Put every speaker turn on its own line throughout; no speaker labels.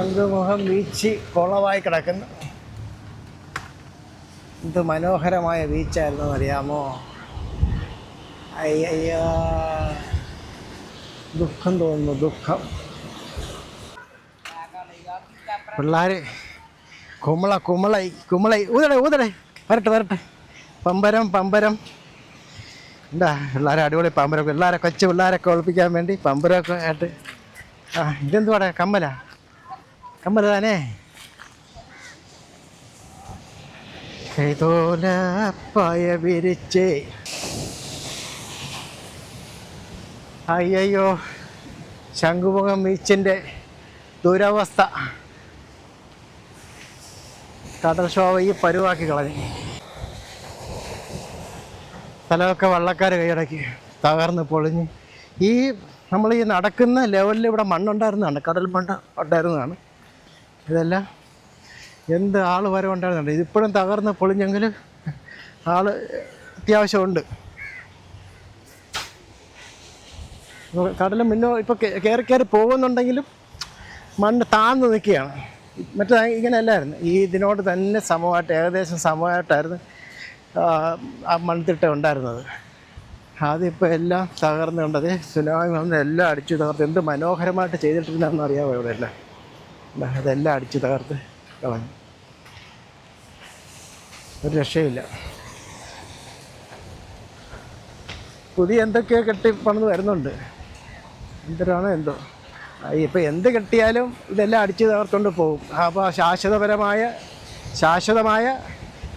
Shankhumukham beach കൊളവായി കിടക്കുന്നു. എന്ത് മനോഹരമായ ബീച്ചായിരുന്നു അറിയാമോ അയ്യോ ദുഃഖം തോന്നുന്നു ദുഃഖം. പിള്ളേർ കുമള കുമളൈ കുമളൈ. ഊതടെ ഊതടെ. വരട്ടെ വരട്ടെ. പമ്പരം പമ്പരം. എന്താ പിള്ളേരെ അടിപൊളി പമ്പരം. പിള്ളേരെ കൊച്ചു പിള്ളേരൊക്കെ ഒളിപ്പിക്കാൻ വേണ്ടി പമ്പരമൊക്കെ ആയിട്ട്. ആ ഇതെന്തുവാടെ കമ്മല? കമ്മല താനേ കൈതോല പായ വിരിച്ചേ. അയ്യോ ശംഖുമുഖം ബീച്ചിന്റെ ദുരവസ്ഥ. കടൽക്ഷോഭ ഈ പരുവാക്കി കളഞ്ഞു. സ്ഥലമൊക്കെ വള്ളക്കാർ കൈയടക്കി തകർന്ന് പൊളിഞ്ഞ്. ഈ നമ്മൾ ഈ നടക്കുന്ന ലെവലിൽ ഇവിടെ മണ്ണുണ്ടായിരുന്നതാണ് കടൽ മണ്ണ് ഉണ്ടായിരുന്നതാണ്. ഇതെല്ലാം. എന്ത് ആൾ വരെ ഉണ്ടായിരുന്നുണ്ട്. ഇതിപ്പോഴും തകർന്ന് പൊളിഞ്ഞെങ്കിൽ ആൾ അത്യാവശ്യമുണ്ട്. കടൽ മുന്നോ ഇപ്പോൾ കയറി കയറി പോകുന്നുണ്ടെങ്കിലും മണ്ണ് താഴ്ന്നു നിൽക്കുകയാണ്. മറ്റേ ഇങ്ങനെയല്ലായിരുന്നു ഈ ഇതിനോട് തന്നെ സമമായിട്ട് ഏകദേശം സമമായിട്ടായിരുന്നു ആ, മൺതിട്ട ഉണ്ടായിരുന്നത്. അതിപ്പോൾ എല്ലാം തകർന്നുകൊണ്ടത് സുനാമി വന്ന് എല്ലാം അടിച്ചു തകർത്ത്. എന്ത് മനോഹരമായിട്ട് ചെയ്തിട്ടില്ലെന്ന് അറിയാമോ ഇവിടെ എല്ലാം അതെല്ലാം അടിച്ചു തകർത്ത് കളഞ്ഞു. ഒരു രക്ഷയില്ല പുതിയ എന്തൊക്കെയോ കെട്ടി പണിത് വരുന്നുണ്ട്? എന്തൊരാണോ എന്തോ. ഇപ്പം എന്ത് കെട്ടിയാലും ഇതെല്ലാം അടിച്ചു തകർത്തുകൊണ്ട് പോകും. അപ്പോൾ ശാശ്വതപരമായ ശാശ്വതമായ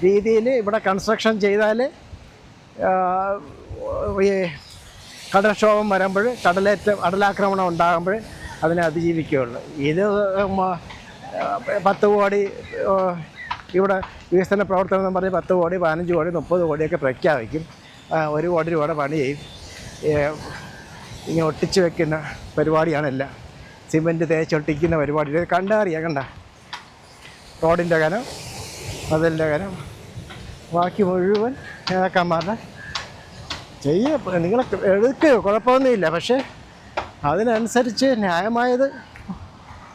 രീതിയിൽ ഇവിടെ കൺസ്ട്രക്ഷൻ ചെയ്താൽ ഈ കടൽക്ഷോഭം വരുമ്പോൾ കടലേറ്റം കടലാക്രമണം ഉണ്ടാകുമ്പോൾ അതിനെ അതിജീവിക്കുകയുള്ളു. ഇത് പത്ത് കോടി ഇവിടെ വികസന പ്രവർത്തനം എന്ന് പറഞ്ഞ് പത്ത് കോടി പതിനഞ്ച് കോടി മുപ്പത് കോടിയൊക്കെ പ്രഖ്യാപിക്കും. ഒരു കോടി രൂപയുടെ പണി ചെയ്യും. ഇങ്ങനെ ഒട്ടിച്ചു വെക്കുന്ന പരിപാടിയാണെല്ലാം സിമെന്റ് തേച്ചൊട്ടിക്കുന്ന പരിപാടി. കണ്ടറിയാം കണ്ട. റോഡിന്റെ കനം മതിലിന്റെ കനം. ബാക്കി മുഴുവൻ നേതാക്കന്മാരുടെ ചെയ്യ നിങ്ങൾ എടുക്കുകയോ കുഴപ്പമൊന്നുമില്ല. പക്ഷേ അതിനനുസരിച്ച് ന്യായമായത്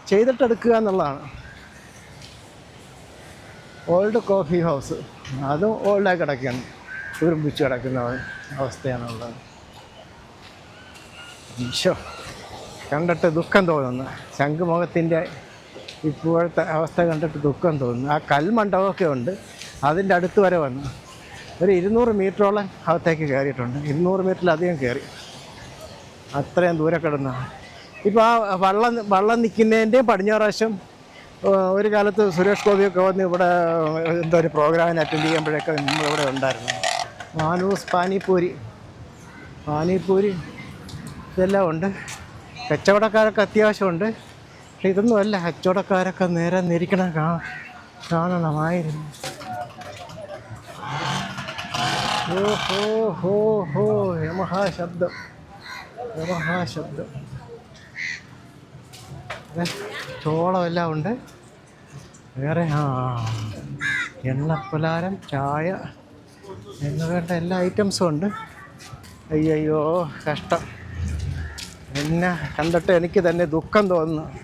ചെയ്തിട്ടെടുക്കുക എന്നുള്ളതാണ്. ഓൾഡ് കോഫി ഹൗസ് അതും ഓൾഡായി കിടക്കുകയാണ്. തുരുമ്പിച്ച് കിടക്കുന്ന അവസ്ഥയാണുള്ളത്. ഈശോ കണ്ടിട്ട് ദുഃഖം തോന്നുന്നു. ശംഖുമുഖത്തിന്റെ ഇപ്പോഴത്തെ അവസ്ഥ കണ്ടിട്ട് ദുഃഖം തോന്നുന്നു. ആ കൽമണ്ഡപമൊക്കെ ഉണ്ട്. അതിന്റെ അടുത്ത് വരെ വന്നു. ഒരു ഇരുന്നൂറ് മീറ്ററോളം അകത്തേക്ക് കയറിയിട്ടുണ്ട്. ഇരുന്നൂറ് മീറ്ററിലധികം കയറി. അത്രയും ദൂരെ കിടന്ന. ഇപ്പോൾ ആ വള്ളം വള്ളം നിൽക്കുന്നതിന്റെയും പടിഞ്ഞാറാശം ഒരു കാലത്ത് സുരേഷ് ഗോപിയൊക്കെ വന്ന് ഇവിടെ എന്തോ ഒരു പ്രോഗ്രാമിന് അറ്റൻഡ് ചെയ്യുമ്പോഴൊക്കെ നമ്മളിവിടെ ഉണ്ടായിരുന്നു. മാനൂസ് പാനിപ്പൂരി. പാനിപ്പൂരി ഇതെല്ലാം ഉണ്ട്. കച്ചവടക്കാരൊക്കെ അത്യാവശ്യമുണ്ട്. പക്ഷെ ഇതൊന്നും അല്ല കച്ചവടക്കാരൊക്കെ നേരെ നിരിക്കണം കാ കാണണമായിരുന്നു. ഓ ഹോ ഹോ ഹോ യമഹാ ശബ്ദം യമഹാ ശബ്ദം ചോളമെല്ലാം ഉണ്ട്. വേറെ ആ എണ്ണപ്പലാരം ചായ എന്ന് വേണ്ട എല്ലാ ഐറ്റംസും ഉണ്ട്. അയ്യോ കഷ്ടം. എന്നെ കണ്ടിട്ട് എനിക്ക് തന്നെ ദുഃഖം തോന്നുന്നു.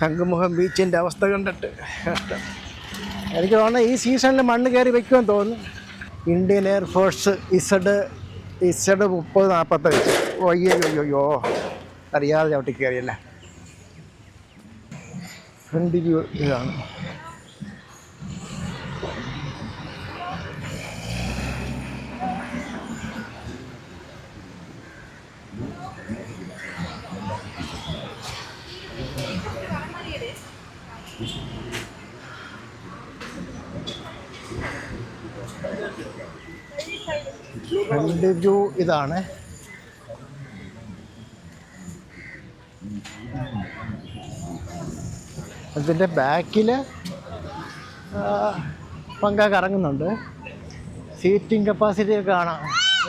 ശംഖുമുഖം ബീച്ചിന്റെ അവസ്ഥ കണ്ടിട്ട്. കഷ്ടം. എനിക്ക് തോന്നുന്നു ഈ സീസണിൽ മണ്ണ് കയറി വയ്ക്കുമെന്ന് തോന്നുന്നു. ഇന്ത്യൻ എയർഫോഴ്സ് ഇസഡ് ഇസഡ് മുപ്പത് നാൽപ്പത്തഞ്ച് ഒയ്യോ അയ്യോ അറിയാതെ ചവിട്ടി കയറിയല്ല? ഫ്രണ്ട് വ്യൂ ഇതാണ്. ഫ്രണ്ട് വ്യൂ ഇതാണ്. അതിന്റെ ബാക്കിൽ പങ്ക കറങ്ങുന്നുണ്ട്. സീറ്റിംഗ് കപ്പാസിറ്റി കാണാം.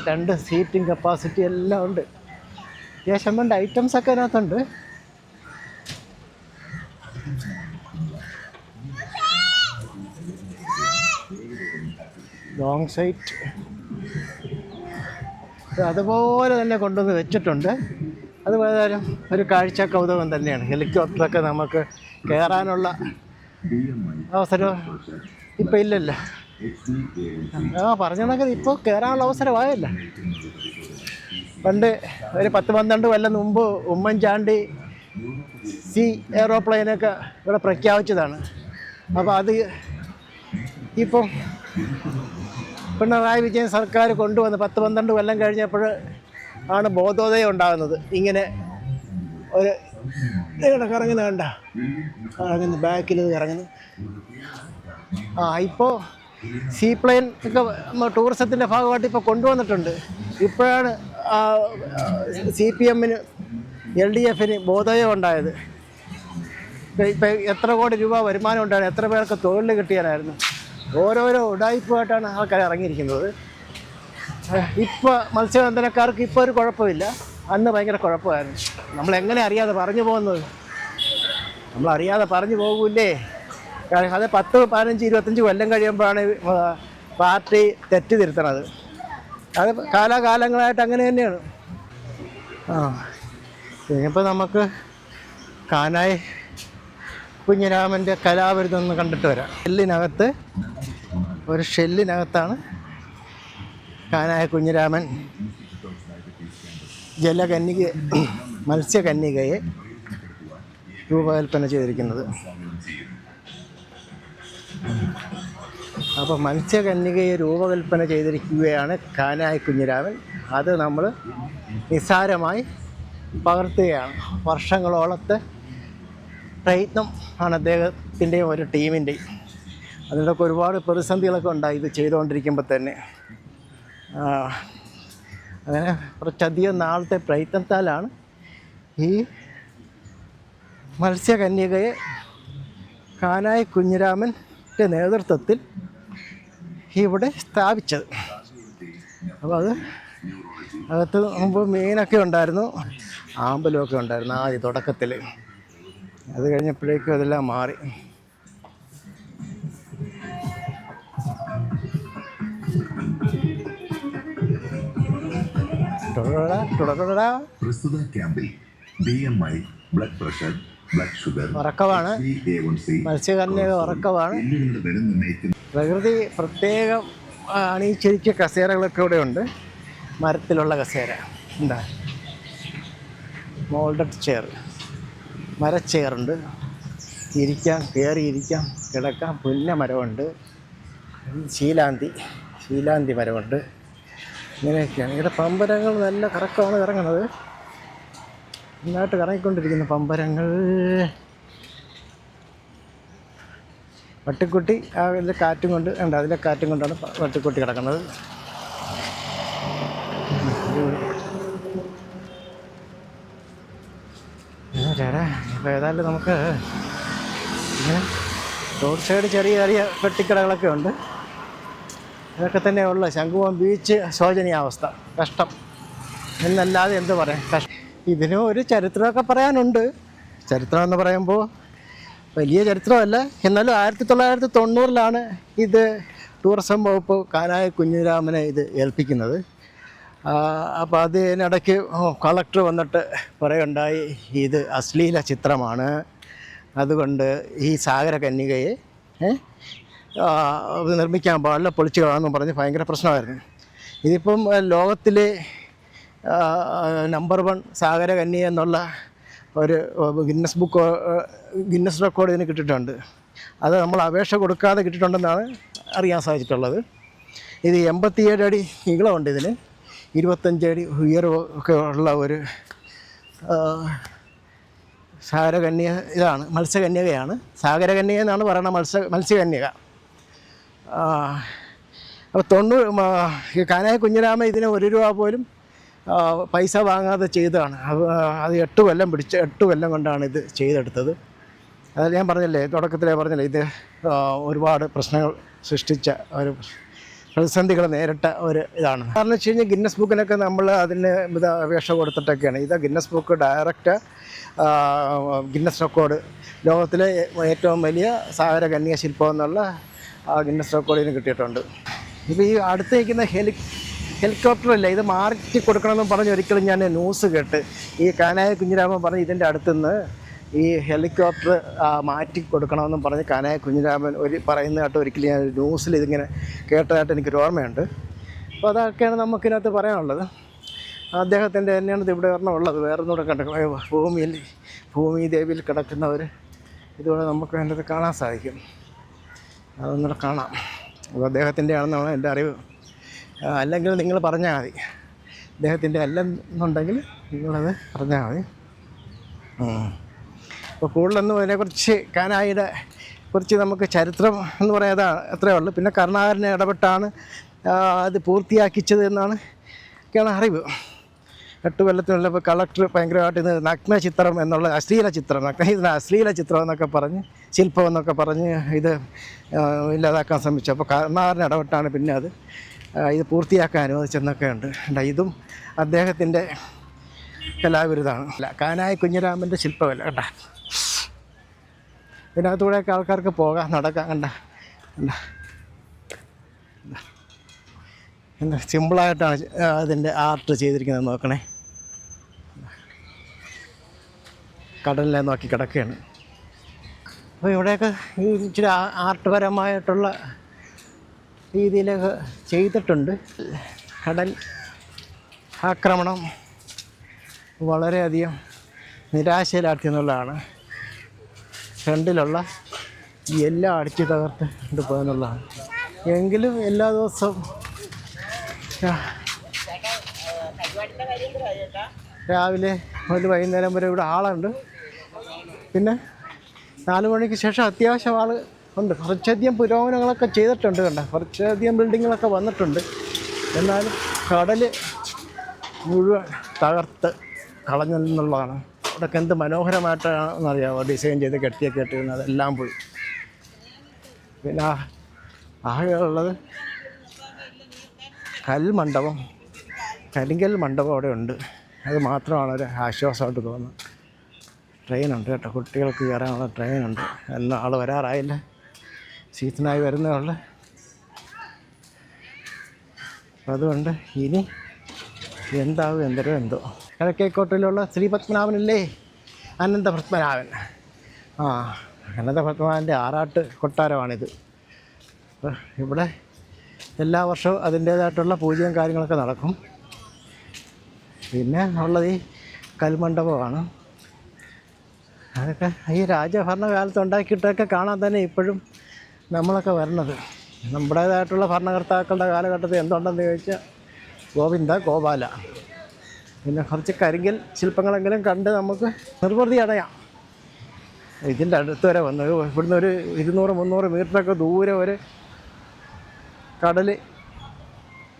രണ്ട് സീറ്റിംഗ് കപ്പാസിറ്റി എല്ലാം ഉണ്ട്. അത്യാവശ്യം വേണ്ട ഐറ്റംസ് ഒക്കെ അതിനകത്തുണ്ട്. ലോങ് സൈറ്റ് അതുപോലെ തന്നെ കൊണ്ടുവന്ന് വെച്ചിട്ടുണ്ട്. അത് ഏതായാലും ഒരു കാഴ്ച കൗതുകം തന്നെയാണ്. ഹെലികോപ്റ്ററൊക്കെ നമുക്ക് കയറാനുള്ള അവസരം ഇപ്പം ഇല്ലല്ലോ. ആ പറഞ്ഞതൊക്കെ ഇപ്പോൾ കയറാനുള്ള അവസരമായല്ല. പണ്ട് ഒരു പത്ത് പന്ത്രണ്ട് കൊല്ലം മുമ്പ് ഉമ്മൻചാണ്ടി സി എയ്റോപ്ലെയിനൊക്കെ ഇവിടെ പ്രഖ്യാപിച്ചതാണ്. അപ്പോൾ അത് ഇപ്പം പിണറായി വിജയൻ സർക്കാർ കൊണ്ടുവന്ന് പത്ത് പന്ത്രണ്ട് കൊല്ലം കഴിഞ്ഞപ്പോൾ ആണ് ബോധോദയം ഉണ്ടാകുന്നത്. ഇങ്ങനെ ഒരു കറങ്ങുന്ന കണ്ട. കറങ്ങുന്നു ബാക്കിൽ ഇത് കറങ്ങുന്നു ആ ഇപ്പോൾ സീ പ്ലെയിൻ ഒക്കെ ടൂറിസത്തിന്റെ ഭാഗമായിട്ട് ഇപ്പോൾ കൊണ്ടുവന്നിട്ടുണ്ട്. ഇപ്പോഴാണ് സി പി എമ്മിന് എൽ ഡി എഫിന് ബോധോദയം ഉണ്ടായത്. ഇപ്പം എത്ര കോടി രൂപ വരുമാനം ഉണ്ടായിരുന്നു? എത്ര പേർക്ക് തൊഴിൽ കിട്ടിയാനായിരുന്നു? ഓരോരോ ഉടായ്പുമായിട്ടാണ് ആൾക്കാർ ഇറങ്ങിയിരിക്കുന്നത്. ഇപ്പോൾ മത്സ്യബന്ധനക്കാർക്ക് ഇപ്പോൾ ഒരു കുഴപ്പമില്ല. അന്ന് ഭയങ്കര കുഴപ്പമായിരുന്നു. നമ്മൾ എങ്ങനെ അറിയാതെ പറഞ്ഞു പോകുന്നത്? നമ്മൾ അറിയാതെ പറഞ്ഞു പോകൂലേ അത് പത്ത് പതിനഞ്ച് ഇരുപത്തഞ്ച് കൊല്ലം കഴിയുമ്പോഴാണ് പാർട്ടി തെറ്റ് തിരുത്തണത്. അത് കാലാകാലങ്ങളായിട്ട് അങ്ങനെ തന്നെയാണ്. ആ ഇനിയിപ്പോൾ നമുക്ക് കാനായി കുഞ്ഞിരാമന്റെ കലാവിരുദ്ധം ഒന്ന് കണ്ടിട്ട് വരാം. ഷെല്ലിനകത്ത് ഒരു ഷെല്ലിനകത്താണ് കാനായ കുഞ്ഞിരാമൻ ജലകന്യക മത്സ്യകന്യകയെ രൂപകൽപ്പന ചെയ്തിരിക്കുന്നത്. അപ്പോൾ മത്സ്യകന്യകയെ രൂപകൽപ്പന ചെയ്തിരിക്കുകയാണ് കാനായ കുഞ്ഞിരാമൻ. അത് നമ്മൾ നിസ്സാരമായി പകർത്തുകയാണ്. വർഷങ്ങളോളത്തെ പ്രയത്നം ആണ് അദ്ദേഹത്തിന്റെയും ഒരു ടീമിന്റെയും. അതിലൊക്കെ ഒരുപാട് പ്രതിസന്ധികളൊക്കെ ഉണ്ടായി ഇത് ചെയ്തുകൊണ്ടിരിക്കുമ്പോൾ തന്നെ. അങ്ങനെ കുറച്ചധികം നാളത്തെ പ്രയത്നത്താലാണ് ഈ മത്സ്യകന്യകയെ കാനായി കുഞ്ഞിരാമന്റെ നേതൃത്വത്തിൽ ഇവിടെ സ്ഥാപിച്ചത്. അപ്പോൾ അത് അകത്ത് മുമ്പ് മീനൊക്കെ ഉണ്ടായിരുന്നു ആമ്പലമൊക്കെ ഉണ്ടായിരുന്നു ആദ്യ തുടക്കത്തിൽ അത് കഴിഞ്ഞപ്പോഴേക്കും അതെല്ലാം മാറി.
പ്രസ്തുത ക്യാമ്പിൽ B M I blood pressure blood sugar
ഉറക്കമാണ്.
HbA1c,
മത്സ്യകന്യക ഉറക്കമാണ്. പ്രകൃതി പ്രത്യേകം ആ, കസേരകളൊക്കെ ഇവിടെ ഉണ്ട് മരത്തിലുള്ള കസേര. എന്താ മോൾഡഡ് ചെയർ മരച്ചെയറുണ്ട്. ഇരിക്കാം കയറി ഇരിക്കാം കിടക്കാം. പുന്ന മരമുണ്ട്. ശീലാന്തി ശീലാന്തി മരമുണ്ട്. ഇങ്ങനെയൊക്കെയാണ്. ഇവിടെ പമ്പരങ്ങൾ നല്ല കറക്കമാണ് ഇറങ്ങുന്നത്. നന്നായിട്ട് കറങ്ങിക്കൊണ്ടിരിക്കുന്ന പമ്പരങ്ങൾ. വട്ടിക്കുട്ടി ആ ഇതിലെ കാറ്റും കൊണ്ട് ഉണ്ട് അതിലെ കാറ്റും കൊണ്ടാണ് വട്ടിക്കുട്ടി കിടക്കുന്നത്. ഇപ്പോൾ ഏതായാലും നമുക്ക് ഇങ്ങനെ റോഡ് സൈഡ് ചെറിയ ചെറിയ പെട്ടിക്കടകളൊക്കെ ഉണ്ട്. ഇതൊക്കെ തന്നെ ഉള്ള. ശംഖുവം ബീച്ച് ശോചനീയാവസ്ഥ കഷ്ടം. എന്നല്ലാതെ എന്ത് പറയാം? കഷ്ടം ഇതിനും ഒരു ചരിത്രമൊക്കെ പറയാനുണ്ട്. ചരിത്രം എന്ന് പറയുമ്പോൾ വലിയ ചരിത്രമല്ല. എന്നാലും ആയിരത്തി തൊള്ളായിരത്തി തൊണ്ണൂറിലാണ് ഇത് ടൂറിസം വകുപ്പ് കാനായ കുഞ്ഞുരാമനെ ഇത് ഏൽപ്പിക്കുന്നത്. അപ്പോൾ അതിനിടയ്ക്ക് കളക്ടർ വന്നിട്ട് പറയുണ്ടായി ഇത് അശ്ലീല ചിത്രമാണ്. അതുകൊണ്ട് ഈ സാഗര കന്യകയെ നിർമ്മിക്കാൻ പാടില്ല പൊളിച്ചു കളാമെന്നും പറഞ്ഞ് ഭയങ്കര പ്രശ്നമായിരുന്നു. ഇതിപ്പം ലോകത്തിലെ നമ്പർ വൺ സാഗര കന്യ എന്നുള്ള ഒരു ഗിന്നസ് ബുക്ക് ഗിന്നസ് റെക്കോർഡ് ഇതിന് കിട്ടിയിട്ടുണ്ട്. അത് നമ്മൾ അപേക്ഷ കൊടുക്കാതെ കിട്ടിയിട്ടുണ്ടെന്നാണ് അറിയാൻ സാധിച്ചിട്ടുള്ളത്. ഇത് എൺപത്തിയേഴ് അടി നീളമുണ്ട് ഇതിന്. ഇരുപത്തഞ്ച് അടി ഉയരവും ഒക്കെ ഉള്ള ഒരു സാഗരകന്യ ഇതാണ് മത്സ്യകന്യകയാണ്. സാഗരകന്യക എന്നാണ് പറയുന്നത് മത്സ്യ മത്സ്യകന്യക. അപ്പോൾ തൊണ്ണൂറ് കാനായ കുഞ്ഞിരാമ ഇതിന് ഒരു രൂപ പോലും പൈസ വാങ്ങാതെ ചെയ്തതാണ്. അത് അത് എട്ട് കൊല്ലം പിടിച്ച് എട്ട് കൊല്ലം കൊണ്ടാണ് ഇത് ചെയ്തെടുത്തത്. അതായത് ഞാൻ പറഞ്ഞില്ലേ തുടക്കത്തിലേ പറഞ്ഞില്ലേ ഇത് ഒരുപാട് പ്രശ്നങ്ങൾ സൃഷ്ടിച്ച ഒരു പ്രതിസന്ധികൾ നേരിട്ട ഒരു ഇതാണ്. കാരണം വെച്ച് കഴിഞ്ഞാൽ ഗിന്നസ് ബുക്കിനൊക്കെ നമ്മൾ അതിന് ഇത് അപേക്ഷ കൊടുത്തിട്ടൊക്കെയാണ്. ഇത് Guinness book direct Guinness record ലോകത്തിലെ ഏറ്റവും വലിയ സാഗര കന്യ ശില്പം എന്നുള്ള ഗിന്നസ് റെക്കോർഡിന് കിട്ടിയിട്ടുണ്ട്. ഇപ്പോൾ ഈ അടുത്ത് നിൽക്കുന്ന ഹെലി ഹെലികോപ്റ്റർ അല്ല ഇത് മാറ്റി കൊടുക്കണമെന്ന് പറഞ്ഞ് ഒരിക്കലും ഞാൻ ന്യൂസ് കേട്ട് ഈ കാനായ കുഞ്ഞിരാമൻ പറഞ്ഞ് ഇതിന്റെ അടുത്തുനിന്ന് ഈ ഹെലികോപ്റ്റർ മാറ്റി കൊടുക്കണമെന്നും പറഞ്ഞ് കനയ കുഞ്ഞിരാമൻ ഒരു പറയുന്നതായിട്ട് ഒരിക്കലും ഞാൻ ന്യൂസിൽ ഇതിങ്ങനെ കേട്ടതായിട്ട് എനിക്കൊരു ഓർമ്മയുണ്ട്. അപ്പോൾ അതൊക്കെയാണ് നമുക്കിതിനകത്ത് പറയാനുള്ളത്. അദ്ദേഹത്തിന്റെ തന്നെയാണ് ഇവിടെ വരണം ഉള്ളത് വേറെ ഒന്നുകൂടെ കിടക്കുന്ന ഭൂമിയിൽ ഭൂമി ദേവിയിൽ കിടക്കുന്നവർ ഇതുപോലെ നമുക്ക് അതിന്റെ കാണാൻ സാധിക്കും. അതൊന്നുകൂടെ കാണാം. അപ്പോൾ അദ്ദേഹത്തിന്റെ ആണെന്നാണ് എന്റെ അറിവ്. അല്ലെങ്കിൽ നിങ്ങൾ പറഞ്ഞാൽ മതി. അദ്ദേഹത്തിന്റെ അല്ലെന്നുണ്ടെങ്കിൽ നിങ്ങളത് പറഞ്ഞാൽ മതി. അപ്പോൾ കൂടുതലൊന്നും അതിനെക്കുറിച്ച് കാനായിയുടെ കുറിച്ച് നമുക്ക് ചരിത്രം എന്ന് പറയാതെ അത്രേ ഉള്ളൂ. പിന്നെ കരുണാകരനെ ഇടപെട്ടാണ് അത് പൂർത്തിയാക്കിച്ചത് എന്നാണ് ഒക്കെയാണ് അറിവ്. എട്ട് കൊല്ലത്തിനുള്ള ഇപ്പോൾ കളക്ടർ ഭയങ്കരമായിട്ട് ഇത് നഗ്ന ചിത്രം എന്നുള്ള അശ്ലീല ചിത്രം നഗ്ന ഇതിന് അശ്ലീല ചിത്രം എന്നൊക്കെ പറഞ്ഞ് ശില്പം എന്നൊക്കെ പറഞ്ഞ് ഇത് ഇല്ലാതാക്കാൻ ശ്രമിച്ചു. അപ്പോൾ കരുണാകരൻ ഇടപെട്ടാണ് പിന്നെ അത് ഇത് പൂർത്തിയാക്കാൻ അനുവദിച്ചെന്നൊക്കെ ഉണ്ട്. ഇതും അദ്ദേഹത്തിന്റെ കലാവിരുതാണ്. അല്ല കാനായ കുഞ്ഞിരാമന്റെ ശില്പമല്ല കേട്ടോ ഇതിനകത്തൂടെയൊക്കെ ആൾക്കാർക്ക് പോകാം. നടക്കാം. കണ്ട. കണ്ട. എന്താ സിമ്പിളായിട്ടാണ് അതിന്റെ ആർട്ട് ചെയ്തിരിക്കുന്നത് നോക്കണേ. കടലിനെ നോക്കി കിടക്കുകയാണ്. അപ്പോൾ ഇവിടെയൊക്കെ ഈ ഇച്ചിരി ആർട്ട്പരമായിട്ടുള്ള ആർട്ട് പരമായിട്ടുള്ള രീതിയിലൊക്കെ ചെയ്തിട്ടുണ്ട്. കടൽ ആക്രമണം വളരെയധികം നിരാശയിലാക്കി എന്നുള്ളതാണ് ഫ്രണ്ടിലുള്ള ഈ എല്ലാം അടിച്ച് തകർത്ത് കൊണ്ട് എങ്കിലും എല്ലാ ദിവസവും രാവിലെ മുതൽ വൈകുന്നേരം വരെ ഇവിടെ ആളുണ്ട്. പിന്നെ നാല് മണിക്ക് ശേഷം അത്യാവശ്യം ആൾ ഉണ്ട്. കുറച്ചധികം പുരോഗമനങ്ങളൊക്കെ ചെയ്തിട്ടുണ്ട് കണ്ട? കുറച്ചധികം ബിൽഡിങ്ങുകളൊക്കെ വന്നിട്ടുണ്ട്. എന്നാലും കടൽ മുഴുവൻ തകർത്ത് കളഞ്ഞെന്നുള്ളതാണ്. ഇവിടെയൊക്കെ എന്ത് മനോഹരമായിട്ടാണെന്നറിയാമോ ഡിസൈൻ ചെയ്ത് കെട്ടിയൊക്കെ ഇട്ടിരുന്നത് എല്ലാം പോയി. പിന്നെ ആകെയുള്ളത് കൽമണ്ഡപം. കരിങ്കൽ മണ്ഡപം അവിടെ ഉണ്ട്. അത് മാത്രമാണ് ഒരു ആശ്വാസമായിട്ട് തോന്നുന്നത്. ട്രെയിനുണ്ട് കേട്ടോ. കുട്ടികൾക്ക് കയറാനുള്ള ട്രെയിനുണ്ട്. എല്ലാം ആൾ വരാറായില്ല. സീസണായി വരുന്നേ ഉള്ളു. അതുകൊണ്ട് ഇനി എന്താവും എന്തരോ എന്തോ. കിഴക്കേക്കോട്ടിലുള്ള ശ്രീ പത്മനാഭനല്ലേ അനന്ത പത്മനാഭൻ ആ അനന്ത പത്മനാഭന്റെ ആറാട്ട് കൊട്ടാരമാണിത്. ഇവിടെ എല്ലാ വർഷവും അതിന്റേതായിട്ടുള്ള പൂജയും കാര്യങ്ങളൊക്കെ നടക്കും. പിന്നെ ഉള്ളത് ഈ കൽമണ്ഡപമാണ്. അതൊക്കെ ഈ രാജഭരണകാലത്ത് ഉണ്ടാക്കിയിട്ടൊക്കെ കാണാൻ തന്നെ ഇപ്പോഴും നമ്മളൊക്കെ വരണത്. നമ്മുടേതായിട്ടുള്ള ഭരണകർത്താക്കളുടെ കാലഘട്ടത്തിൽ എന്തുണ്ടെന്ന് ചോദിച്ചാൽ ഗോവിന്ദ ഗോപാല. പിന്നെ കുറച്ച് കരിങ്കൽ ശില്പങ്ങളെങ്കിലും കണ്ട് നമുക്ക് നിർവൃതി അടയാം. ഇതിന്റെ അടുത്ത് വരെ വന്നു ഇവിടുന്ന് ഒരു ഇരുന്നൂറ് മുന്നൂറ് മീറ്ററൊക്കെ ദൂരെ ഒരു കടൽ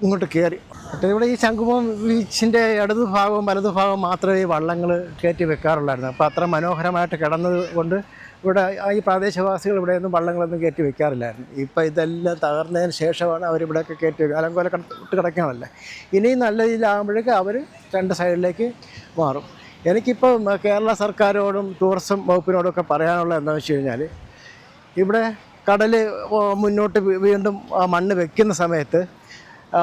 ഇങ്ങോട്ട് കയറി. മറ്റേ ഇവിടെ ഈ ശംഖുമം ബീച്ചിന്റെ ഇടതു ഭാഗവും വലതു ഭാഗവും മാത്രമേ ഈ വള്ളങ്ങൾ കയറ്റി വെക്കാറുള്ളായിരുന്നു. അപ്പോൾ അത്ര മനോഹരമായിട്ട് കിടന്നത് കൊണ്ട് ഇവിടെ ഈ പ്രാദേശികവാസികൾ ഇവിടെയൊന്നും വള്ളങ്ങളൊന്നും കയറ്റി വെക്കാറില്ലായിരുന്നു. ഇപ്പം ഇതെല്ലാം തകർന്നതിന് ശേഷമാണ് അവരിവിടെയൊക്കെ കയറ്റി വെക്കുക. അലങ്കോല കട്ട് കിടക്കണമല്ലേ ഇനിയും നല്ല രീതിയിലാകുമ്പോഴേക്ക് അവർ രണ്ട് സൈഡിലേക്ക് മാറും. എനിക്കിപ്പോൾ കേരള സർക്കാരോടും ടൂറിസം വകുപ്പിനോടൊക്കെ പറയാനുള്ള എന്താണെന്ന് വെച്ച് കഴിഞ്ഞാൽ ഇവിടെ കടൽ മുന്നോട്ട് വീണ്ടും മണ്ണ് വെക്കുന്ന സമയത്ത്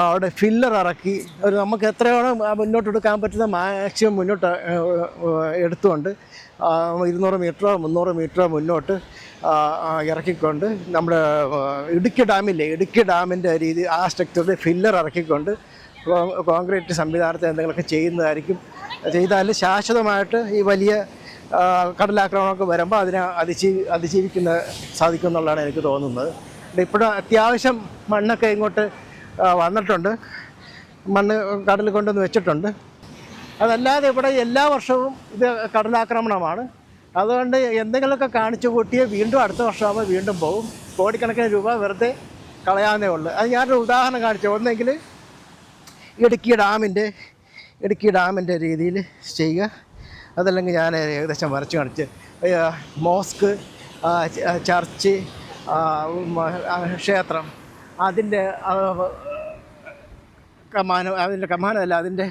അവിടെ ഫില്ലർ ഇറക്കി ഒരു നമുക്ക് എത്രയോളം ആ മുന്നോട്ട് എടുക്കാൻ പറ്റുന്ന മാക്സിമം മുന്നോട്ട് എടുത്തുകൊണ്ട് ഇരുന്നൂറ് മീറ്ററോ മുന്നൂറ് മീറ്ററോ മുന്നോട്ട് ഇറക്കിക്കൊണ്ട് നമ്മുടെ ഇടുക്കി ഡാമില്ലേ ഇടുക്കി ഡാമിന്റെ രീതി ആ സ്ട്രക്ചറിൽ ഫില്ലർ ഇറക്കിക്കൊണ്ട് കോൺക്രീറ്റ് സംവിധാനത്തെ എന്തെങ്കിലുമൊക്കെ ചെയ്യുന്നതായിരിക്കും. ചെയ്താൽ ശാശ്വതമായിട്ട് ഈ വലിയ കടലാക്രമണമൊക്കെ വരുമ്പോൾ അതിനെ അതിജീ അതിജീവിക്കുന്ന സാധിക്കും എന്നുള്ളതാണ് എനിക്ക് തോന്നുന്നത്. ഇപ്പോഴും അത്യാവശ്യം മണ്ണൊക്കെ ഇങ്ങോട്ട് വന്നിട്ടുണ്ട്. മണ്ണ് കടലിൽ കൊണ്ടുവന്ന് വെച്ചിട്ടുണ്ട്. അതല്ലാതെ ഇവിടെ എല്ലാ വർഷവും ഇത് കടലാക്രമണമാണ്. അതുകൊണ്ട് എന്തെങ്കിലുമൊക്കെ കാണിച്ചു കൂട്ടിയേ വീണ്ടും അടുത്ത വർഷമാകുമ്പോൾ വീണ്ടും പോകും കോടിക്കണക്കിന് രൂപ വെറുതെ കളയാവുന്നേ ഉള്ളൂ. അത് ഞാനൊരു ഉദാഹരണം കാണിച്ചു. ഒന്നെങ്കിൽ ഇടുക്കി ഡാമിന്റെ ഇടുക്കി ഡാമിന്റെ രീതിയിൽ ചെയ്യുക. അതല്ലെങ്കിൽ ഞാൻ ഏകദേശം വരച്ച് കാണിച്ച്. മോസ്ക് ചർച്ച് ക്ഷേത്രം അതിന്റെ കമാനം അതിന്റെ കമാനമല്ല അതിന്റെ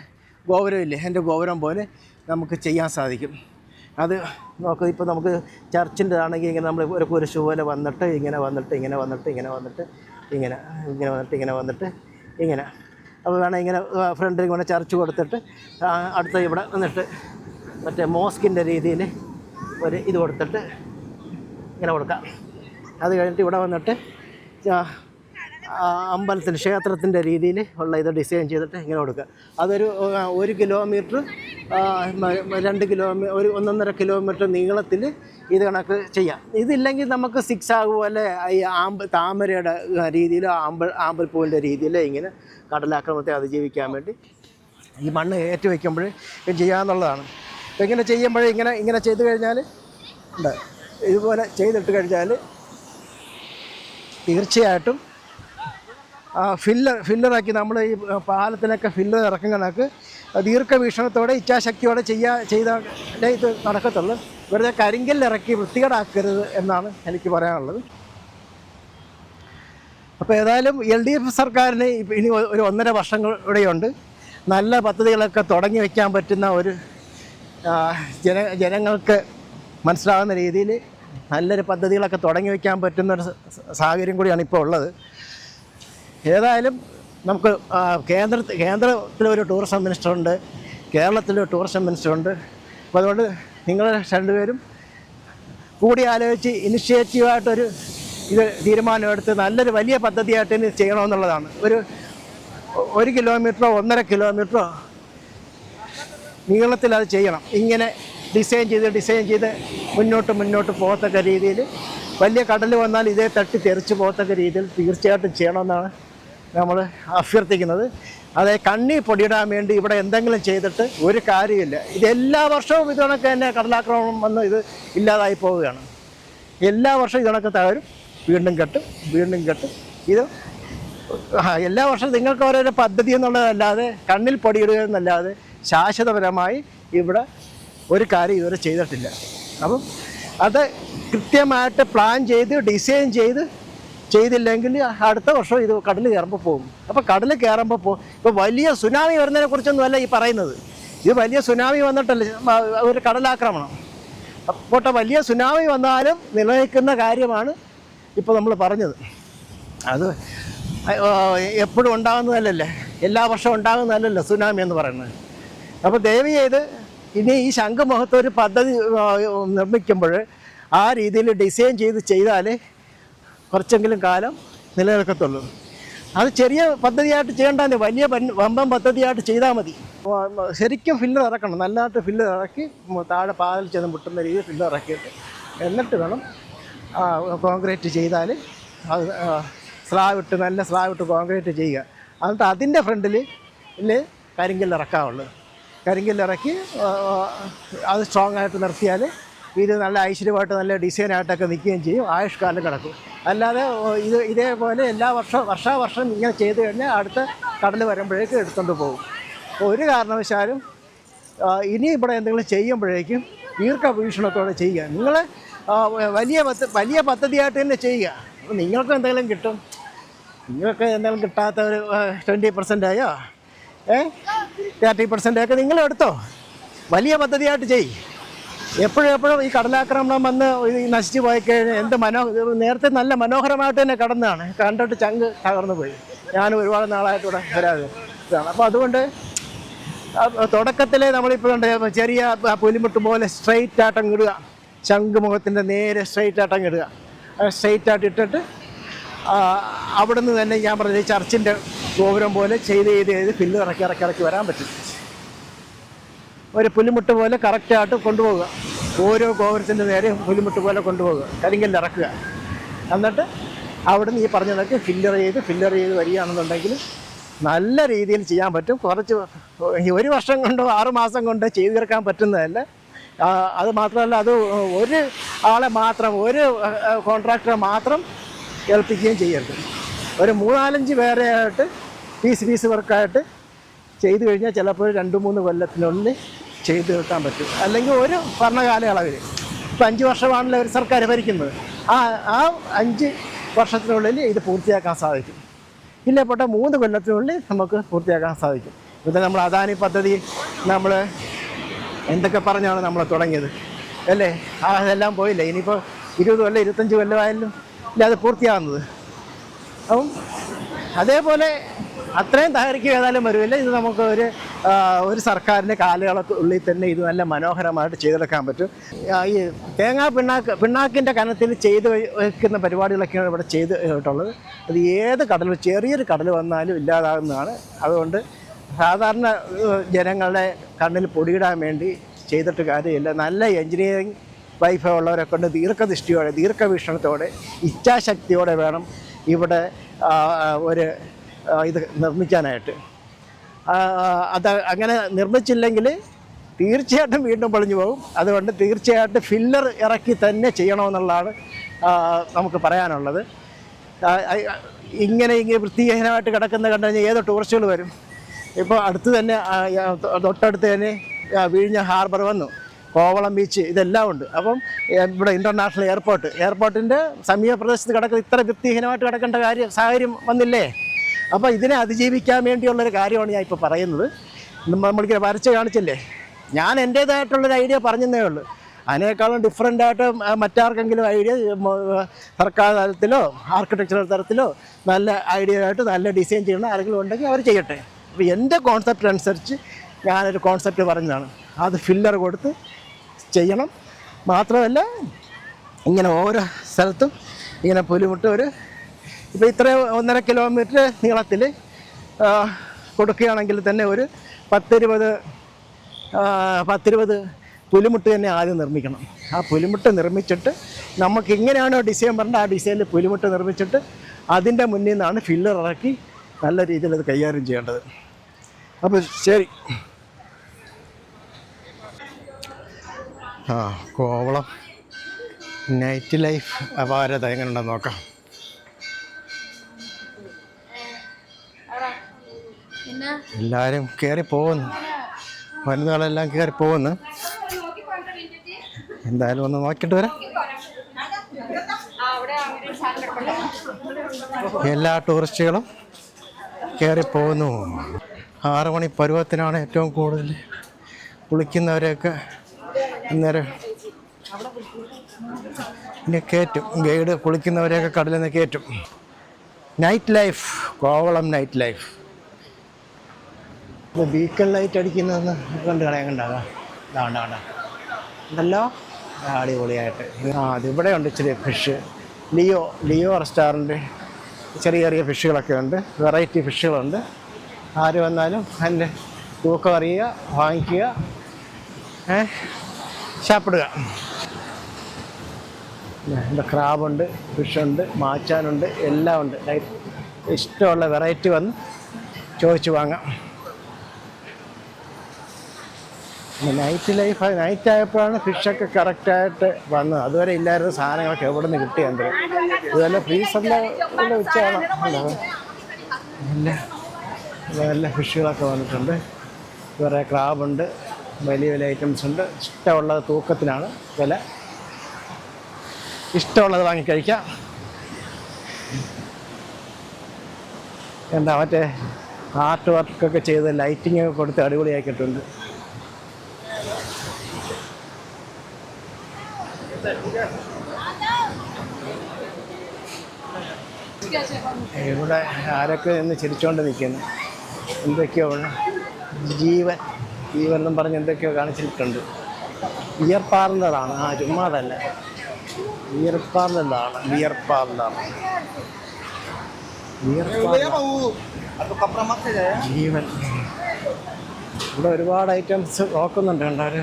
ഗോപുരമില്ലേ? എന്റെ ഗോപുരം പോലെ നമുക്ക് ചെയ്യാൻ സാധിക്കും. അത് നോക്കുക ഇപ്പോൾ നമുക്ക് ചർച്ചിന്റെ ആണെങ്കിൽ ഇങ്ങനെ നമ്മൾ ഒരു കുരിശ് പോലെ വന്നിട്ട് ഇങ്ങനെ വന്നിട്ട് ഇങ്ങനെ വന്നിട്ട് ഇങ്ങനെ വന്നിട്ട് ഇങ്ങനെ ഇങ്ങനെ വന്നിട്ട് ഇങ്ങനെ വന്നിട്ട് ഇങ്ങനെ. അപ്പോൾ വേണം ഇങ്ങനെ ഫ്രണ്ടിൽ ഇങ്ങനെ ചർച്ച് കൊടുത്തിട്ട് അടുത്ത ഇവിടെ വന്നിട്ട് മറ്റേ മോസ്കിന്റെ രീതിയിൽ ഒരു ഇത് കൊടുത്തിട്ട് ഇങ്ങനെ കൊടുക്കാം. അത് കഴിഞ്ഞിട്ട് ഇവിടെ വന്നിട്ട് അമ്പലത്തിൽ ക്ഷേത്രത്തിന്റെ രീതിയിൽ ഉള്ള ഇത് ഡിസൈൻ ചെയ്തിട്ട് ഇങ്ങനെ കൊടുക്കുക. അതൊരു ഒരു കിലോമീറ്റർ രണ്ട് കിലോമീ ഒരു ഒന്നൊന്നര കിലോമീറ്റർ നീളത്തിൽ ഇത് കണക്ക് ചെയ്യാം. ഇതില്ലെങ്കിൽ നമുക്ക് സിക്സ് പോലെ ഈ ആമ്പ താമരയുടെ രീതിയിലോ ആമ്പൽ ആമ്പൽപ്പൂവിന്റെ രീതിയിലോ ഇങ്ങനെ കടലാക്രമത്തെ അതിജീവിക്കാൻ വേണ്ടി ഈ മണ്ണ് ഏറ്റു വയ്ക്കുമ്പോൾ ചെയ്യാമെന്നുള്ളതാണ് അപ്പോൾ ഇങ്ങനെ ചെയ്യുമ്പോൾ ഇങ്ങനെ ഇങ്ങനെ ചെയ്ത് കഴിഞ്ഞാൽ ഉണ്ട്. ഇതുപോലെ ചെയ്തിട്ട് കഴിഞ്ഞാൽ തീർച്ചയായിട്ടും ഫില്ലർ ഫില്ലറാക്കി നമ്മൾ ഈ പാലത്തിനൊക്കെ ഫില്ലർ ഇറക്കും കണക്ക് ദീർഘവീക്ഷണത്തോടെ ഇച്ഛാശക്തിയോടെ ചെയ്യാ ചെയ്താലേ ഇത് നടക്കത്തുള്ളൂ. വെറുതെ കരിങ്കല്ലിറക്കി വൃത്തികേടാക്കരുത് എന്നാണ് എനിക്ക് പറയാനുള്ളത്. അപ്പോൾ ഏതായാലും എൽ ഡി എഫ് സർക്കാരിന് ഇനി ഒരു ഒന്നര വർഷം കൂടെയുണ്ട് നല്ല പദ്ധതികളൊക്കെ തുടങ്ങി വയ്ക്കാൻ പറ്റുന്ന ഒരു ജന ജനങ്ങൾക്ക് മനസ്സിലാകുന്ന രീതിയിൽ നല്ലൊരു പദ്ധതികളൊക്കെ തുടങ്ങി വയ്ക്കാൻ പറ്റുന്ന ഒരു സാഹചര്യം കൂടിയാണ് ഇപ്പോൾ ഉള്ളത്. ഏതായാലും നമുക്ക് കേന്ദ്ര കേന്ദ്ര കേന്ദ്രത്തിലൊരു ടൂറിസം മിനിസ്റ്ററുണ്ട് കേരളത്തിലൊരു ടൂറിസം മിനിസ്റ്ററുണ്ട് അപ്പോൾ അതുകൊണ്ട് നിങ്ങൾ രണ്ടുപേരും കൂടി ആലോചിച്ച് ഇനിഷ്യേറ്റീവായിട്ടൊരു ഇത് തീരുമാനമെടുത്ത് നല്ലൊരു വലിയ പദ്ധതിയായിട്ട് ഇനി ചെയ്യണമെന്നുള്ളതാണ്. ഒരു ഒരു കിലോമീറ്ററോ ഒന്നര കിലോമീറ്ററോ നീളത്തിൽ അത് ചെയ്യണം. ഇങ്ങനെ ഡിസൈൻ ചെയ്ത് ഡിസൈൻ ചെയ്ത് മുന്നോട്ട് മുന്നോട്ട് പോകത്തക്ക രീതിയിൽ വലിയ കടൽ വന്നാൽ ഇതേ തട്ടി തെറിച്ച് പോകത്തക്ക രീതിയിൽ തീർച്ചയായിട്ടും ചെയ്യണമെന്നാണ് നമ്മൾ അഭ്യർത്ഥിക്കുന്നത്. അതെ കണ്ണി പൊടിയിടാൻ വേണ്ടി ഇവിടെ എന്തെങ്കിലും ചെയ്തിട്ട് ഒരു കാര്യമില്ല. ഇത് എല്ലാ വർഷവും ഇത് തന്നെ കടലാക്രമണം വന്ന് ഇത് ഇല്ലാതായി പോവുകയാണ്. എല്ലാ വർഷവും ഇത് തകരും. വീണ്ടും കെട്ടും വീണ്ടും കെട്ടും. ഇത് എല്ലാ വർഷവും നിങ്ങൾക്ക് ഓരോരോ പദ്ധതി എന്നുള്ളതല്ലാതെ കണ്ണിൽ പൊടിയിടുക എന്നല്ലാതെ ശാശ്വതപരമായി ഇവിടെ ഒരു കാര്യം ഇതുവരെ ചെയ്തിട്ടില്ല. അപ്പം അത് കൃത്യമായിട്ട് പ്ലാൻ ചെയ്ത് ഡിസൈൻ ചെയ്ത് ചെയ്തില്ലെങ്കിൽ അടുത്ത വർഷം ഇത് കടൽ കയറുമ്പോൾ പോകും. അപ്പോൾ കടൽ കയറുമ്പോൾ പോകും ഇപ്പോൾ വലിയ സുനാമി വരുന്നതിനെ കുറിച്ചൊന്നുമല്ല ഈ പറയുന്നത്. ഇത് വലിയ സുനാമി വന്നിട്ടല്ല ഒരു കടലാക്രമണം. അപ്പോൾ വലിയ സുനാമി വന്നാലും നിലനിൽക്കുന്ന കാര്യമാണ് ഇപ്പോൾ നമ്മൾ പറഞ്ഞത്. അത് എപ്പോഴും ഉണ്ടാകുന്നതല്ലല്ലേ? എല്ലാ വർഷവും ഉണ്ടാകുന്നതല്ലല്ലോ സുനാമി എന്ന് പറയുന്നത്. അപ്പോൾ ദയവ് ചെയ്ത് ഇനി ഈ ശംഖുമുഖത്ത് ഒരു പദ്ധതി നിർമ്മിക്കുമ്പോൾ ആ രീതിയിൽ ഡിസൈൻ ചെയ്ത് ചെയ്താലേ കുറച്ചെങ്കിലും കാലം നിലനിൽക്കത്തുള്ളൂ. അത് ചെറിയ പദ്ധതിയായിട്ട് ചെയ്യേണ്ടതിന് വലിയ വമ്പം വമ്പൻ പദ്ധതിയായിട്ട് ചെയ്താൽ മതി. ശരിക്കും ഫില്ലർ ഇറക്കണം. നല്ലതായിട്ട് ഫില്ലർ ഇറക്കി താഴെ പാതൽ ചെന്ന് മുട്ടുന്ന രീതിയിൽ ഫില്ലർ ഇറക്കിയിട്ട് എന്നിട്ട് വേണം കോൺക്രീറ്റ് ചെയ്താൽ അത് സ്ലാവ് സ്ലാബ് ഇട്ട് നല്ല സ്ലാബ് ഇട്ട് കോൺക്രീറ്റ് ചെയ്യുക. എന്നിട്ട് അതിന്റെ ഫ്രണ്ടിൽ കരിങ്കല്ല് ഇറക്കാവുള്ളൂ. കരിങ്കല്ല് ഇറക്കി ആ, ആ, അത് സ്ട്രോങ് ആയിട്ട് നിർത്തിയാൽ ഇത് നല്ല ഐശ്വര്യമായിട്ട് നല്ല ഡിസൈനായിട്ടൊക്കെ നിൽക്കുകയും ചെയ്യും. ആയുഷ്കാലം കിടക്കും. അല്ലാതെ ഇത് ഇതേപോലെ എല്ലാ വർഷവും വർഷാവർഷം ഇങ്ങനെ ചെയ്ത് കഴിഞ്ഞാൽ അടുത്ത കടൽ വരുമ്പോഴേക്കും എടുത്തുകൊണ്ട് പോകും. ഒരു കാരണവശാലും ഇനി ഇവിടെ എന്തെങ്കിലും ചെയ്യുമ്പോഴേക്കും ദീർഘവീക്ഷണത്തോടെ ചെയ്യുക. നിങ്ങൾ വലിയ പദ്ധ വലിയ പദ്ധതിയായിട്ട് തന്നെ ചെയ്യുക. അപ്പോൾ നിങ്ങൾക്ക് എന്തെങ്കിലും കിട്ടും. നിങ്ങൾക്ക് എന്തെങ്കിലും കിട്ടാത്ത ഒരു ട്വന്റി പെർസെന്റ് ആയോ? ഏ? തേർട്ടി പെർസെന്റ് ഒക്കെ നിങ്ങൾ എടുത്തോ വലിയ പദ്ധതിയായിട്ട് ചെയ് എപ്പോഴും എപ്പോഴും ഈ കടലാക്രമണം വന്ന് നശിച്ചു പോയി കഴിഞ്ഞാൽ എന്ത് മനോ നേരത്തെ നല്ല മനോഹരമായിട്ട് തന്നെ കടന്നതാണ്. കണ്ടിട്ട് ചങ്ക് തകർന്നു പോയി. ഞാൻ ഒരുപാട് നാളായിട്ട് ഇവിടെ വരാതെ. ഇതാണ്. അപ്പോൾ അതുകൊണ്ട് തുടക്കത്തിലെ നമ്മളിപ്പോൾ കണ്ട ചെറിയ പുലിമുട്ട് പോലെ സ്ട്രെയിറ്റ് ആട്ടം ഇടുക. ചങ്ക് മുഖത്തിന്റെ നേരെ സ്ട്രെയിറ്റ് ആട്ടം ഇടുക. സ്ട്രെയിറ്റ് ആയിട്ട് ഇട്ടിട്ട് അവിടുന്ന് തന്നെ ഞാൻ പറഞ്ഞ ചർച്ചിന്റെ ഗോപുരം പോലെ ചെയ്ത് ചെയ്ത് ചെയ്ത് ഫില്ല് ഇറക്കി ഇറക്കി ഇറക്കി വരാൻ പറ്റും. ഒരു പുലിമുട്ട് പോലെ കറക്റ്റായിട്ട് കൊണ്ടുപോകുക ഓരോ ഗോപുരത്തിന്റെ നേരെ പുലിമുട്ട് പോലെ കൊണ്ടുപോകുക കരിങ്കല്ല് ഇറക്കുക. എന്നിട്ട് അവിടുന്ന് ഈ പറഞ്ഞ ഫില്ലർ ചെയ്ത് ഫില്ലർ ചെയ്ത് വരികയാണെന്നുണ്ടെങ്കിൽ നല്ല രീതിയിൽ ചെയ്യാൻ പറ്റും. കുറച്ച് ഒരു വർഷം കൊണ്ടോ ആറ് മാസം കൊണ്ടോ ചെയ്തു തീർക്കാൻ പറ്റുന്നതല്ല. അത് മാത്രമല്ല അത് ഒരു ആളെ മാത്രം ഒരു കോൺട്രാക്ടറെ മാത്രം ഏൽപ്പിക്കുകയും ചെയ്യരുത്. ഒരു മൂന്നാലഞ്ച് പേരെ ആയിട്ട് പീസ് പീസ് വർക്കായിട്ട് ചെയ്തു കഴിഞ്ഞാൽ ചിലപ്പോൾ രണ്ട് മൂന്ന് കൊല്ലത്തിനുള്ളിൽ ചെയ്തു തീർക്കാൻ പറ്റും. അല്ലെങ്കിൽ ഒരു ഭരണകാലയളവിൽ. ഇപ്പം അഞ്ച് വർഷമാണല്ലോ ഒരു സർക്കാർ ഭരിക്കുന്നത്. ആ ആ അഞ്ച് വർഷത്തിനുള്ളിൽ ഇത് പൂർത്തിയാക്കാൻ സാധിക്കും. ഇല്ല പോട്ടെ മൂന്ന് കൊല്ലത്തിനുള്ളിൽ നമുക്ക് പൂർത്തിയാക്കാൻ സാധിക്കും. ഇത് നമ്മൾ അദാനി പദ്ധതി നമ്മൾ എന്തൊക്കെ പറഞ്ഞാണ് നമ്മൾ തുടങ്ങിയത്. അല്ലേ? ആ അതെല്ലാം പോയില്ലേ? ഇനിയിപ്പോൾ ഇരുപത് കൊല്ലം ഇരുപത്തഞ്ച് കൊല്ലമായാലും ഇല്ല അത് പൂർത്തിയാകുന്നത് അപ്പം അതേപോലെ അത്രയും തയ്യാറിക്ക് ഏതായാലും വരുമില്ല ഇത് നമുക്ക് ഒരു ഒരു സർക്കാരിന്റെ കാലയളവിനുള്ളിൽ തന്നെ ഇത് നല്ല മനോഹരമായിട്ട് ചെയ്തെടുക്കാൻ പറ്റും. ഈ തേങ്ങാ പിണ്ണാക്ക് പിണ്ണാക്കിന്റെ കനത്തിൽ ചെയ്ത് വയ്ക്കുന്ന പരിപാടികളൊക്കെയാണ് ഇവിടെ ചെയ്ത് കേട്ടുള്ളത് അത് ഏത് കടൽ ചെറിയൊരു കടൽ വന്നാലും ഇല്ലാതാകുന്നതാണ്. അതുകൊണ്ട് സാധാരണ ജനങ്ങളുടെ കണ്ണിൽ പൊടിയിടാൻ വേണ്ടി ചെയ്തിട്ട് കാര്യമില്ല. നല്ല എൻജിനീയറിങ് വൈഫ ഉള്ളവരെ കൊണ്ട് ദീർഘദൃഷ്ടിയോടെ ദീർഘവീക്ഷണത്തോടെ ഇച്ഛാശക്തിയോടെ വേണം ഇവിടെ ഒരു ഇത് നിർമ്മിക്കാനായിട്ട്. അത് അങ്ങനെ നിർമ്മിച്ചില്ലെങ്കിൽ തീർച്ചയായിട്ടും വീണ്ടും പൊളിഞ്ഞു പോകും. അതുകൊണ്ട് തീർച്ചയായിട്ടും ഫില്ലർ ഇറക്കി തന്നെ ചെയ്യണമെന്നുള്ളതാണ് നമുക്ക് പറയാനുള്ളത്. ഇങ്ങനെ ഇങ്ങനെ വൃത്തിഹീനമായിട്ട് കിടക്കുന്ന കണ്ടു കഴിഞ്ഞാൽ ഏത് ടൂറിസ്റ്റുകൾ വരും. ഇപ്പോൾ അടുത്ത് തന്നെ തൊട്ടടുത്ത് തന്നെ വിഴിഞ്ഞ ഹാർബർ വന്നു. കോവളം ബീച്ച് ഇതെല്ലാം ഉണ്ട്. അപ്പം ഇവിടെ ഇന്റർനാഷണൽ എയർപോർട്ട് എയർപോർട്ടിന്റെ സമീപ പ്രദേശത്ത് കിടക്കുന്ന ഇത്ര വൃത്തിഹീനമായിട്ട് കിടക്കേണ്ട കാര്യം സാഹചര്യം വന്നില്ലേ? അപ്പോൾ ഇതിനെ അതിജീവിക്കാൻ വേണ്ടിയുള്ളൊരു കാര്യമാണ് ഞാൻ ഇപ്പോൾ പറയുന്നത്. നമ്മ- നമ്മളിങ്ങനെ വരച്ച് കാണിച്ചില്ലേ? ഞാൻ എന്റേതായിട്ടുള്ളൊരു ഐഡിയ പറഞ്ഞതേ ഉള്ളൂ. അതിനേക്കാളും ഡിഫറെന്റ് ആയിട്ട് മറ്റാർക്കെങ്കിലും ഐഡിയ സർക്കാർ തലത്തിലോ ആർക്കിടെക്ചറൽ തലത്തിലോ നല്ല ഐഡിയ ആയിട്ട് നല്ല ഡിസൈൻ ചെയ്യുന്ന ആരെങ്കിലും ഉണ്ടെങ്കിൽ അവർ ചെയ്യട്ടെ. അപ്പോൾ എന്റെ കോൺസെപ്റ്റ് അനുസരിച്ച് ഞാനൊരു കോൺസെപ്റ്റ് പറഞ്ഞതാണ്. അത് ഫില്ലർ കൊടുത്ത് ചെയ്യണം. മാത്രമല്ല ഇങ്ങനെ ഓരോ സ്ഥലത്തും ഇങ്ങനെ പുലിമുട്ട് ഒരു ഇപ്പോൾ ഇത്ര ഒന്നര കിലോമീറ്റർ നീളത്തിൽ കൊടുക്കുകയാണെങ്കിൽ തന്നെ ഒരു പത്തിരുപത് പത്തിരുപത് പുലിമുട്ട് തന്നെ ആദ്യം നിർമ്മിക്കണം. ആ പുലിമുട്ട് നിർമ്മിച്ചിട്ട് നമുക്ക് എങ്ങനെയാണോ ഡിസൈൻ പറഞ്ഞത്? ആ ഡിസൈനിൽ പുലിമുട്ട് നിർമ്മിച്ചിട്ട് അതിന്റെ മുന്നിൽ നിന്നാണ് ഫില്ലർ ഇറക്കി നല്ല രീതിയിൽ അത് കൈകാര്യം ചെയ്യേണ്ടത്. അപ്പോൾ ശരി. ആ കോവളം നൈറ്റ് ലൈഫ് അപാരത എങ്ങനെയുണ്ടെന്ന് നോക്കാം. എല്ലാവരും കയറി പോകുന്നു. മരുന്നുകളെല്ലാം കയറി പോകുന്നു. എന്തായാലും ഒന്ന് നോക്കിയിട്ട് വരാം. എല്ലാ ടൂറിസ്റ്റുകളും കയറി പോകുന്നു. ആറു മണി പരുവത്തിനാണ് ഏറ്റവും കൂടുതൽ കുളിക്കുന്നവരെയൊക്കെ അന്നേരം കയറ്റും ഗൈഡ് കുളിക്കുന്നവരെയൊക്കെ കടലിൽ നിന്ന് കയറ്റും night life Kovalam night life beacon light അടിക്കുന്നതെന്ന് കണ്ട് കളയാൻ കണ്ടാകാം ഉണ്ടല്ലോ അടിപൊളിയായിട്ട്. ആ അതിവിടെ ഉണ്ട് ഇച്ചിരി ഫിഷ് ലിയോ ലിയോ റെസ്റ്റോറന്റ് ചെറിയ ചെറിയ ഫിഷുകളൊക്കെ ഉണ്ട്. വെറൈറ്റി ഫിഷുകളുണ്ട് ആര് വന്നാലും അതിന്റെ തൂക്കം അറിയുക വാങ്ങിക്കുക ഏ ഷാപ്പിടുക ഇവിടെ ക്രാബുണ്ട് ഫിഷുണ്ട് മാച്ചാനുണ്ട് എല്ലാം ഉണ്ട്. ഇഷ്ടമുള്ള വെറൈറ്റി വന്ന് ചോദിച്ചു വാങ്ങാം. നൈറ്റ് ലൈഫ് നൈറ്റ് ആയപ്പോഴാണ് ഫിഷൊക്കെ കറക്റ്റായിട്ട് വന്നത്. അതുവരെ ഇല്ലായിരുന്ന സാധനങ്ങളൊക്കെ എവിടെ നിന്ന് കിട്ടിയത് ഇതുപോലെ ഫ്രീസറിലെ ഉച്ചയാണ്. നല്ല നല്ല ഫിഷുകളൊക്കെ വന്നിട്ടുണ്ട്. വേറെ ക്രാബുണ്ട് വലിയ വലിയ ഐറ്റംസ് ഉണ്ട്. ഇഷ്ടമുള്ളത് തൂക്കത്തിനാണ് വില. ഇഷ്ടമുള്ളത് വാങ്ങിക്കഴിക്കാം എന്താ മറ്റേ ആർട്ട് വർക്കൊക്കെ ചെയ്ത് ലൈറ്റിംഗ് ഒക്കെ കൊടുത്ത് അടിപൊളിയാക്കിയിട്ടുണ്ട്. ഇവിടെ ആരൊക്കെ ഇന്ന് ചിരിച്ചുകൊണ്ട് നിൽക്കുന്നു എന്തൊക്കെയോ ജീവൻ ജീവൻ എന്നും പറഞ്ഞ് എന്തൊക്കെയോ കാണിച്ചിട്ടുണ്ട്. ബിയർ പാർലറാണ് ആ ചുമ്മാതല്ല. ബിയർ പാർലറാണ് ബിയർ പാർലർ ജീവൻ. ഇവിടെ ഒരുപാട് ഐറ്റംസ് നോക്കുന്നുണ്ട് കണ്ടവർ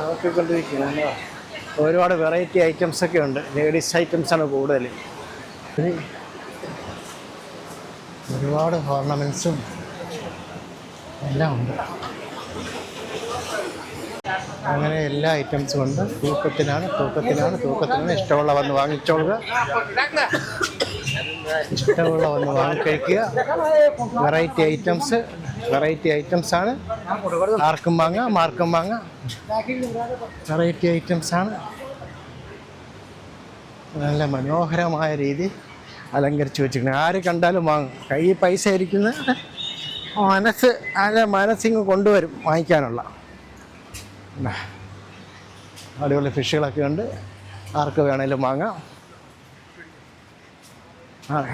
നോക്കിക്കൊണ്ടിരിക്കുന്നു. ഒരുപാട് വെറൈറ്റി ഐറ്റംസ് ഒക്കെ ഉണ്ട്. ലേഡീസ് ഐറ്റംസ് ആണ് കൂടുതൽ ഒരുപാട് ഓർണമെന്റ്സും എല്ലാം ഉണ്ട്. അങ്ങനെ എല്ലാ ഐറ്റംസും ഉണ്ട്. തൂക്കത്തിനാണ് തൂക്കത്തിനാണ് തൂക്കത്തിനാണ്. ഇഷ്ടമുള്ള വന്ന് വാങ്ങിച്ചോളുക. ഇഷ്ടമുള്ള വന്ന് വാങ്ങിക്കഴിക്കുക. വെറൈറ്റി ഐറ്റംസ് വെറൈറ്റി ഐറ്റംസ് ആണ്. ആർക്കും വാങ്ങാം മാർക്കും വാങ്ങാം. വെറൈറ്റി ഐറ്റംസ് ആണ്. നല്ല മനോഹരമായ രീതി അലങ്കരിച്ച് വെച്ചിരിക്കുന്നത് ആര് കണ്ടാലും വാങ്ങും. കയ്യിൽ പൈസ ഇരിക്കുന്ന മനസ്സ് അല്ല മനസ്സിങ് കൊണ്ടുവരും വാങ്ങിക്കാനുള്ള. അടിപൊളി ഫിഷുകളൊക്കെ ഉണ്ട്. ആർക്ക് വേണേലും വാങ്ങാം. ആ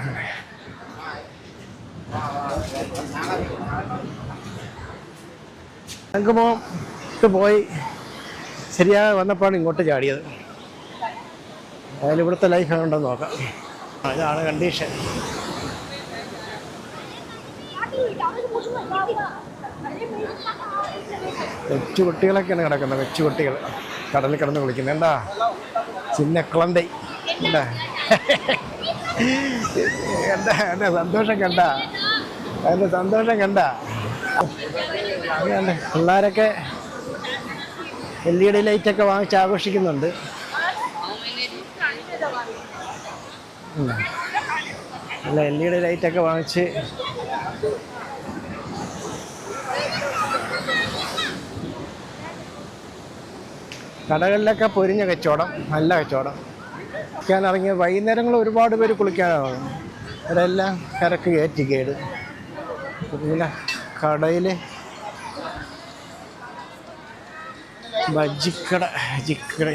ശംഖുമോം പോയി. ശരിയായി വന്നപ്പോഴാണ് ഇങ്ങോട്ട് ചാടിയത്. അതിൽ ഇവിടുത്തെ ലൈഫ് ഉണ്ടെന്ന് നോക്കാം. അതാണ് കണ്ടീഷൻ കൊച്ചു കുട്ടികളൊക്കെയാണ് കിടക്കുന്നത് കൊച്ചു കുട്ടികൾ കടലിൽ കിടന്ന് കുളിക്കുന്നത്. എന്താ? ചിന്നക്കുളന്തൈ. എന്താ? എന്താ? എന്റെ സന്തോഷം കണ്ട? എന്റെ സന്തോഷം കണ്ട? പിള്ളേരൊക്കെ എൽ ഇ ഡി ലൈറ്റൊക്കെ വാങ്ങിച്ച് ആഘോഷിക്കുന്നുണ്ട്. അല്ല എൽ ഇ ഡി ലൈറ്റൊക്കെ വാങ്ങിച്ച് കടകളിലൊക്കെ പൊരിഞ്ഞ കച്ചവടം നല്ല കച്ചവടം. കുളിക്കാൻ ഇറങ്ങിയ വൈകുന്നേരങ്ങൾ ഒരുപാട് പേര് കുളിക്കാനാണ്. അവരെല്ലാം കരക്ക് കയറ്റി കേട്. പിന്നെ കടയിൽ ബജ്ജിക്കട ബജ്ജിക്കട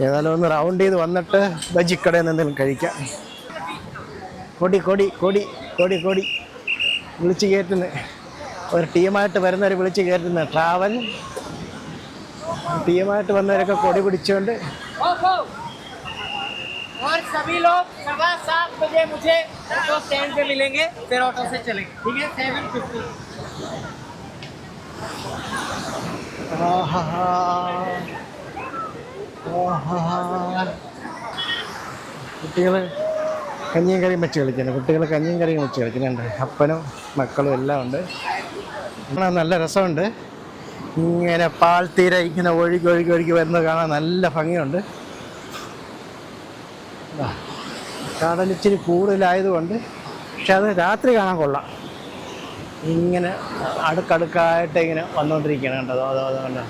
ഏതായാലും ഒന്ന് റൗണ്ട് ചെയ്ത് വന്നിട്ട് ബജ്ജിക്കടയിൽ നിന്ന് എന്തെങ്കിലും കഴിക്കാം കൊടി കൊടി കൊടി കൊടി കൊടി വിളിച്ച് കയറ്റുന്ന ഒരു ടീമായിട്ട് വരുന്നവർ വിളിച്ച് കയറ്റുന്ന ട്രാവൽ ടീമായിട്ട് വന്നവരൊക്കെ കൊടി പിടിച്ചുകൊണ്ട്
और सभी लोग सवा सात बजे मुझे ऑटो स्टैंड पे मिलेंगे फिर ऑटो से चलेंगे ठीक है सेवन फिफ्टी
ആഹാ. ആഹാ. കുട്ടികൾ കഞ്ഞിയും കറിയും വെച്ച് കളിക്കുന്നു. കുട്ടികൾ കഞ്ഞിയും കറിയും വെച്ച് കളിക്കുന്നുണ്ട്. അപ്പനും മക്കളും എല്ലാം ഉണ്ട്. നല്ല രസമുണ്ട്. ഇങ്ങനെ പാൽത്തീര ഇങ്ങനെ ഒഴുകി ഒഴുകി ഒഴുകി വരുന്നത് കാണാൻ നല്ല ഭംഗിയുണ്ട്. കടലിച്ചിരി കൂടുതലായതുകൊണ്ട് പക്ഷെ അത് രാത്രി കാണാൻ കൊള്ളാം. ഇങ്ങനെ അടുക്കടുക്കായിട്ട് ഇങ്ങനെ വന്നുകൊണ്ടിരിക്കുകയാണ് കേട്ടോ അതോ അതോ കണ്ടോ?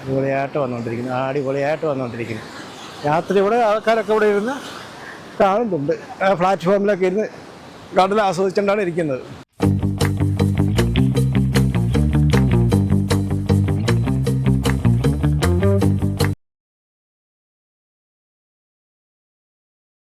അടിപൊളിയായിട്ട് വന്നുകൊണ്ടിരിക്കുന്നു അടിപൊളിയായിട്ട് വന്നുകൊണ്ടിരിക്കുന്നു രാത്രി ഇവിടെ ആൾക്കാരൊക്കെ ഇവിടെ ഇരുന്ന് കാണുന്നുണ്ട്. പ്ലാറ്റ്ഫോമിലൊക്കെ ഇരുന്ന് കടൽ ആസ്വദിച്ചുകൊണ്ടാണ് ഇരിക്കുന്നത്.